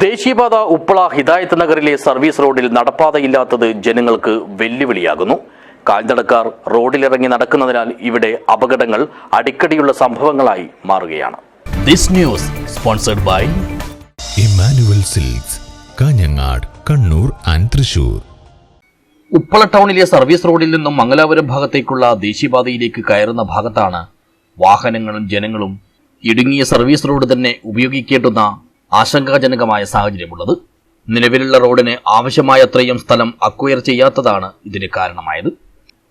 ദേശീയപാത ഉപ്പള ഹിദായത്ത് നഗറിലെ സർവീസ് റോഡിൽ നടപ്പാതയില്ലാത്തത് ജനങ്ങൾക്ക് വെല്ലുവിളിയാകുന്നു. കാൽനടക്കാർ റോഡിലിറങ്ങി നടക്കുന്നതിനാൽ ഇവിടെ അപകടങ്ങൾ അടിക്കടിയുള്ള സംഭവങ്ങളായി മാറുകയാണ്. This news sponsored by Emmanuel Silks Kanhangad Kannur and Thrissur. Uppala ടൗണിലെ സർവീസ് റോഡിൽ നിന്നും മംഗലാപുരം ഭാഗത്തേക്കുള്ള ദേശീയപാതയിലേക്ക് കയറുന്ന ഭാഗത്താണ് വാഹനങ്ങളും ജനങ്ങളും ഇടുങ്ങിയ സർവീസ് റോഡ് തന്നെ ഉപയോഗിക്കേണ്ടുന്ന ആശങ്കാജനകമായ സാഹചര്യമുള്ളത്. നിലവിലുള്ള റോഡിന് ആവശ്യമായ അത്രയും സ്ഥലം അക്വയർ ചെയ്യാത്തതാണ് ഇതിന് കാരണമായത്.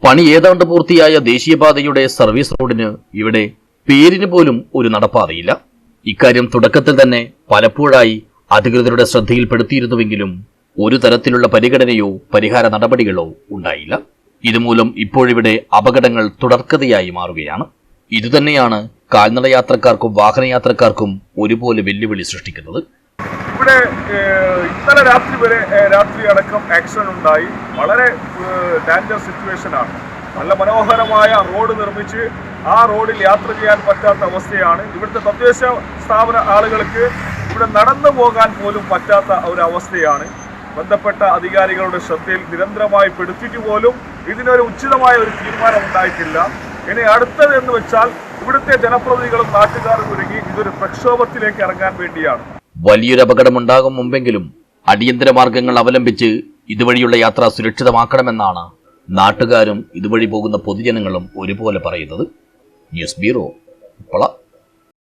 പണി ഏതാണ്ട് പൂർത്തിയായ ദേശീയപാതയുടെ സർവീസ് റോഡിന് ഇവിടെ പേരിന് പോലും ഒരു നടപ്പാതയില്ല. ഇക്കാര്യം തുടക്കത്തിൽ തന്നെ പലപ്പോഴായി അധികൃതരുടെ ശ്രദ്ധയിൽപ്പെടുത്തിയിരുന്നുവെങ്കിലും ഒരു തരത്തിലുള്ള പരിഗണനയോ പരിഹാര നടപടികളോ ഉണ്ടായില്ല. ഇതുമൂലം ഇപ്പോഴിവിടെ അപകടങ്ങൾ തുടർക്കഥയായി മാറുകയാണ്. ഇതുതന്നെയാണ് കാൽനടയാത്രക്കാർക്കും വാഹനയാത്രക്കാർക്കും ഒരുപോലെ വെല്ലുവിളി സൃഷ്ടിക്കുന്നത്. ഇവിടെ ഇന്നലെ രാത്രി വരെ രാത്രി അടക്കം ആക്സിഡന്റ് ഉണ്ടായി. വളരെ ഡാഞ്ചർ സിറ്റുവേഷൻ ആണ്. നല്ല മനോഹരമായ റോഡ് നിർമ്മിച്ച് ആ റോഡിൽ യാത്ര ചെയ്യാൻ പറ്റാത്ത അവസ്ഥയാണ്. ഇവിടുത്തെ തദ്ദേശ സ്ഥാപന ആളുകൾക്ക് ഇവിടെ നടന്നു പോകാൻ പോലും പറ്റാത്ത ഒരു അവസ്ഥയാണ്. ബന്ധപ്പെട്ട അധികാരികളുടെ ശ്രദ്ധയിൽ നിരന്തരമായി പെടുത്തിയിട്ട് പോലും ഇതിനൊരു ഉചിതമായ ഒരു തീരുമാനം ഉണ്ടായിട്ടില്ല. ഇനി അടുത്തത് എന്ന് വെച്ചാൽ ഇവിടുത്തെ ജനപ്രതിനിധികളും നാട്ടുകാരും ഒരുങ്ങി ഇതൊരു പ്രക്ഷോഭത്തിലേക്ക് ഇറങ്ങാൻ വേണ്ടിയാണ്. വലിയൊരു അപകടമുണ്ടാകും മുമ്പെങ്കിലും അടിയന്തര മാർഗങ്ങൾ അവലംബിച്ച് ഇതുവഴിയുള്ള യാത്ര സുരക്ഷിതമാക്കണമെന്നാണ് നാട്ടുകാരും ഇതുവഴി പോകുന്ന പൊതുജനങ്ങളും ഒരുപോലെ പറയുന്നത്. News bureau Uppala